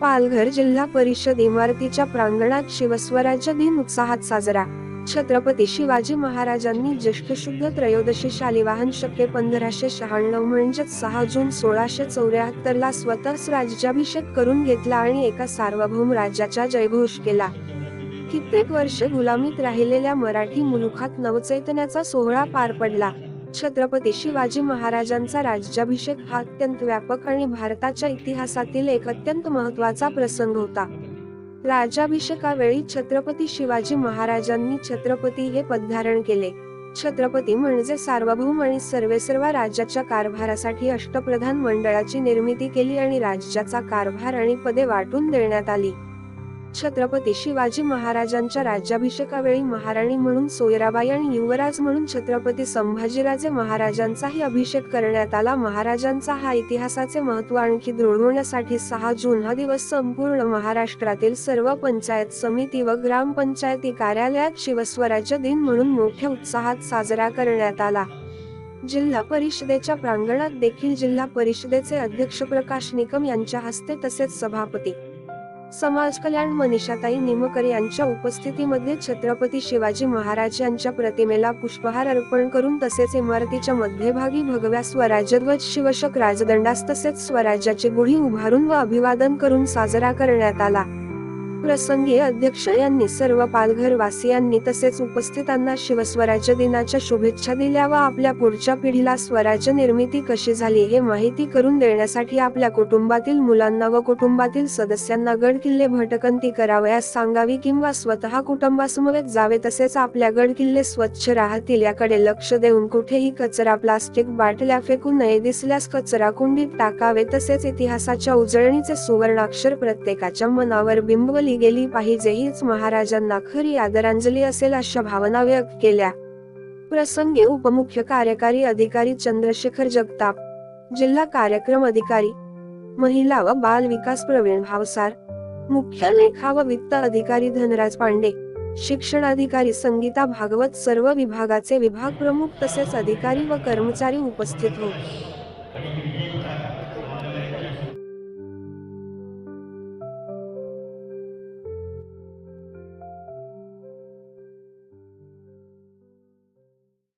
पालघर जिल्हा परिषद इमारतीच्या प्रांगणात शिवस्वराज्य दिन उत्साहात साजरा. छत्रपती शिवाजी महाराजांनी ज्येष्ठ शुद्ध त्रयोदशी शालिवाहन शके पंधराशे शहाण्णव म्हणजेच सहा जून सोळाशे चौऱ्याहत्तर ला स्वतःच राज्याभिषेक करून घेतला आणि एका सार्वभौम राज्याचा जयघोष केला. कित्येक वर्षे गुलामीत राहिलेल्या मराठी मुलुखात नवचैतन्याचा सोहळा पार पडला. छत्रपती शिवाजी महाराजांचा राज्याभिषेक हा अत्यंत व्यापक आणि भारताच्या इतिहासातील एक अत्यंत महत्त्वाचा प्रसंग होता. राज्याभिषेकावेळी छत्रपती शिवाजी महाराजांनी छत्रपती हे पद धारण केले. छत्रपती म्हणजे सार्वभौम आणि सर्वेसर्वा राज्याच्या कारभारासाठी अष्टप्रधान मंडळाची निर्मिती केली आणि राज्याचा कारभार आणि पदे वाटून देण्यात आली. छत्रपती शिवाजी महाराजांच्या राज्याभिषेकावेळी महाराणी म्हणून सोयराबाई आणि युवराज म्हणून छत्रपती संभाजीराजे महाराजांचाही अभिषेक करण्यात आला. महाराजांचा हा इतिहासाचे महत्त्व आणखी दृढ होण्यासाठी सहा जून हा दिवस संपूर्ण महाराष्ट्रातील सर्व पंचायत समिती व ग्रामपंचायती कार्यालयात शिवस्वराज्य दिन म्हणून मोठ्या उत्साहात साजरा करण्यात आला. जिल्हा परिषदेच्या प्रांगणात देखील जिल्हा परिषदेचे अध्यक्ष प्रकाश निकम यांच्या हस्ते तसेच सभापती समाज कल्याण मनीषाताई निमकर यांच्या उपस्थितीमध्ये छत्रपती शिवाजी महाराज यांच्या प्रतिमेला पुष्पहार अर्पण करून तसेच इमारतीच्या मध्यभागी भगव्या स्वराज्यध्वज शिवशक राजदंडास तसेच स्वराज्याची गुढी उभारून व अभिवादन करून साजरा करण्यात आला. प्रसंगी अध्यक्ष यांनी सर्व पालघर वासियांनी तसेच उपस्थितांना शिवस्वराज्य दिनाच्या शुभेच्छा दिल्या व आपल्या पुढच्या पिढीला स्वराज्य निर्मिती कशी झाली हे माहिती करून देण्यासाठी आपल्या कुटुंबातील मुलांना व कुटुंबातील सदस्यांना गड किल्ले भटकंती करावयास सांगावी किंवा स्वतः कुटुंबासमवेत जावे तसेच आपल्या गड किल्ले स्वच्छ राहतील याकडे लक्ष देऊन कुठेही कचरा प्लास्टिक बाटल्या फेकू नये दिसल्यास कचरा कुंडीत टाकावे तसेच इतिहासाच्या उजळणीचे सुवर्णाक्षर प्रत्येकाच्या मनावर बिंबवले गेली पाहिजे हीच महाराजांना खरी आदरांजली असेल अशा भावना व्यक्त केल्या. प्रसंगी उपमुख्य कार्यकारी अधिकारी चंद्रशेखर जगताप जिल्हा कार्यक्रम अधिकारी महिला व बाल विकास प्रवीण भावसार मुख्य लेखा व वित्त अधिकारी धनराज पांडे शिक्षण अधिकारी संगीता भागवत सर्व विभागाचे विभाग प्रमुख तसेच अधिकारी व कर्मचारी उपस्थित होते.